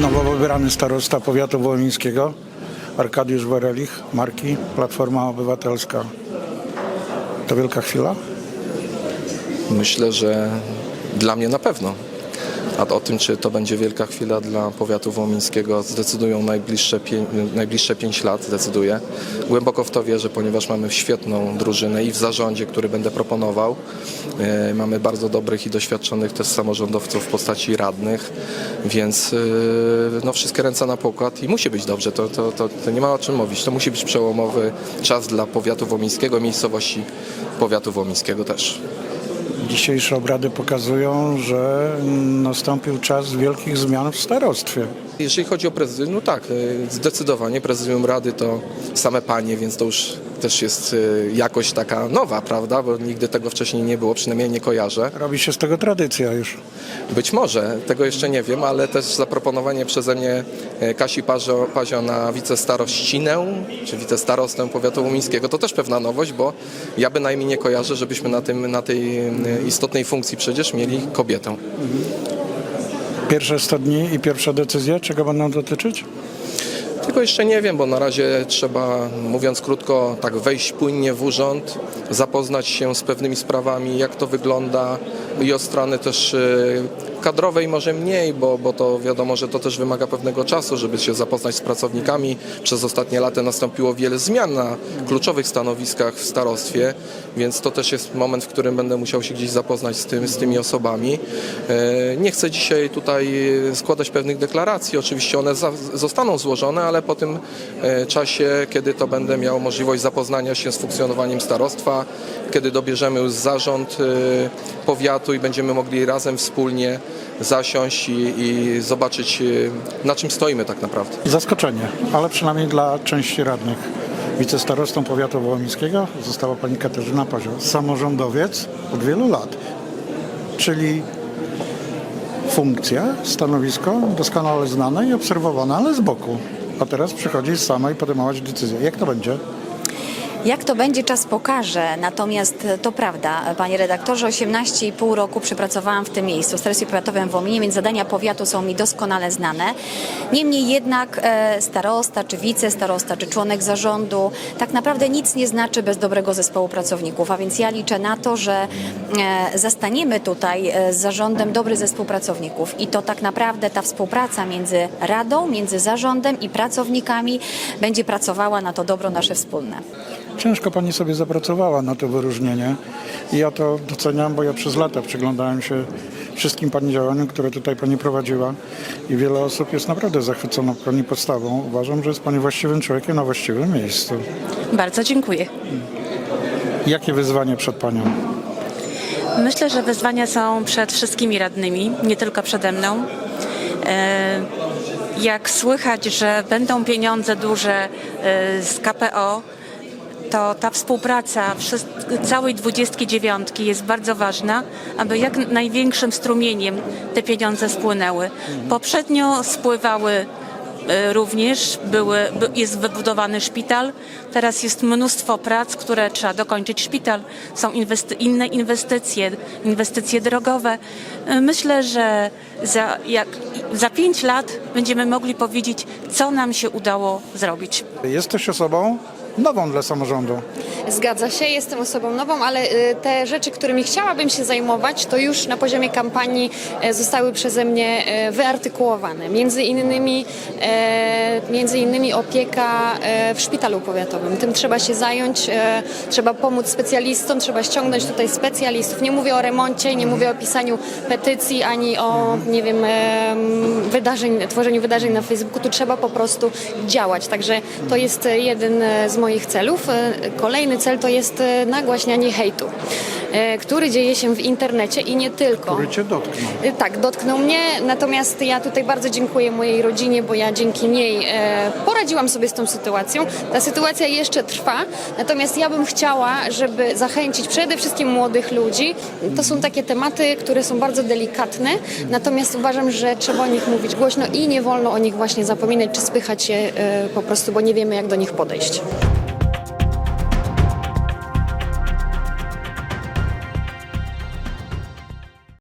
Nowo wybrany starosta powiatu wołyńskiego Arkadiusz Werelich, Marki, Platforma Obywatelska. To wielka chwila? Myślę, że dla mnie na pewno. A o tym, czy to będzie wielka chwila dla powiatu wołomińskiego, zdecydują najbliższe, pię- najbliższe 5 lat, decyduje. Głęboko w to wierzę, ponieważ mamy świetną drużynę i w zarządzie, który będę proponował. E, mamy bardzo dobrych i doświadczonych też samorządowców w postaci radnych, więc e, no, wszystkie ręce na pokład i musi być dobrze. To, to, to, to nie ma o czym mówić. To musi być przełomowy czas dla powiatu wołomińskiego miejscowości powiatu wołomińskiego też. Dzisiejsze obrady pokazują, że nastąpił czas wielkich zmian w starostwie. Jeżeli chodzi o prezydium, no tak, y, zdecydowanie prezydium rady to same panie, więc to już też jest y, jakość taka nowa, prawda? Bo nigdy tego wcześniej nie było, przynajmniej nie kojarzę. Robi się z tego tradycja już. Być może, tego jeszcze nie wiem, ale też zaproponowanie przeze mnie y, Kasi Pazio, Pazio na wicestarościnę, czy wicestarostę powiatu łumińskiego, to też pewna nowość, bo ja bynajmniej nie kojarzę, żebyśmy na, tym, na tej y, istotnej funkcji przecież mieli kobietę. Pierwsze 100 dni i pierwsze decyzje, czego będą dotyczyć? Tego jeszcze nie wiem, bo na razie trzeba, mówiąc krótko, tak wejść płynnie w urząd, zapoznać się z pewnymi sprawami, jak to wygląda i od strony też y, kadrowej może mniej, bo, bo to wiadomo, że to też wymaga pewnego czasu, żeby się zapoznać z pracownikami. Przez ostatnie lata nastąpiło wiele zmian na kluczowych stanowiskach w starostwie, więc to też jest moment, w którym będę musiał się gdzieś zapoznać z, tym, z tymi osobami. E, Nie chcę dzisiaj tutaj składać pewnych deklaracji, oczywiście one zostaną złożone, ale po tym e, czasie, kiedy to będę miał możliwość zapoznania się z funkcjonowaniem starostwa, kiedy dobierzemy już zarząd e, powiatu i będziemy mogli razem wspólnie zasiąść i, i zobaczyć, e, na czym stoimy tak naprawdę. Zaskoczenie, ale przynajmniej dla części radnych. Wicestarostą powiatu wołomińskiego została pani Katarzyna Pazio, samorządowiec od wielu lat, czyli funkcja, stanowisko doskonale znane i obserwowane, ale z boku. A teraz przychodzi sama i podejmować decyzję. Jak to będzie? Jak to będzie, czas pokaże. Natomiast to prawda, panie redaktorze, 18,5 roku przepracowałam w tym miejscu, w Starostwie Powiatowym w Łominie, więc zadania powiatu są mi doskonale znane. Niemniej jednak e, starosta, czy wicestarosta, czy członek zarządu tak naprawdę nic nie znaczy bez dobrego zespołu pracowników, a więc ja liczę na to, że e, zastaniemy tutaj e, z zarządem dobry zespół pracowników i to tak naprawdę ta współpraca między radą, między zarządem i pracownikami będzie pracowała na to dobro nasze wspólne. Ciężko pani sobie zapracowała na to wyróżnienie i ja to doceniam, bo ja przez lata przyglądałem się wszystkim pani działaniom, które tutaj pani prowadziła i wiele osób jest naprawdę zachwyconą pani postawą. Uważam, że jest pani właściwym człowiekiem na właściwym miejscu. Bardzo dziękuję. Jakie wyzwanie przed panią? Myślę, że wyzwania są przed wszystkimi radnymi, nie tylko przede mną. E, Jak słychać, że będą pieniądze duże e, z KPO, to ta współpraca całej 29 jest bardzo ważna, aby jak największym strumieniem te pieniądze spłynęły. Poprzednio spływały e, również, były, by- jest wybudowany szpital, teraz jest mnóstwo prac, które trzeba dokończyć szpital, są inwesty- inne inwestycje, inwestycje drogowe. E, Myślę, że za, jak, za pięć lat będziemy mogli powiedzieć, co nam się udało zrobić. Jesteś osobą nową dla samorządu. Zgadza się, jestem osobą nową, ale y, te rzeczy, którymi chciałabym się zajmować, to już na poziomie kampanii e, zostały przeze mnie e, wyartykułowane. Między innymi, e, między innymi opieka w szpitalu powiatowym. Tym trzeba się zająć, trzeba pomóc specjalistom, trzeba ściągnąć tutaj specjalistów. Nie mówię o remoncie, nie mówię o pisaniu petycji, ani o, nie wiem, em, wydarzeń, tworzeniu wydarzeń na Facebooku. Tu trzeba po prostu działać. Także to jest jeden z moich celów. Kolejny cel to jest e, nagłaśnianie hejtu, e, który dzieje się w internecie i nie tylko. Który cię dotknął. Y, Tak, dotknął mnie, natomiast ja tutaj bardzo dziękuję mojej rodzinie, bo ja dzięki niej e, poradziłam sobie z tą sytuacją. Ta sytuacja jeszcze trwa, natomiast ja bym chciała, żeby zachęcić przede wszystkim młodych ludzi. To są takie tematy, które są bardzo delikatne, natomiast uważam, że trzeba o nich mówić głośno i nie wolno o nich właśnie zapominać czy spychać się e, po prostu, bo nie wiemy jak do nich podejść.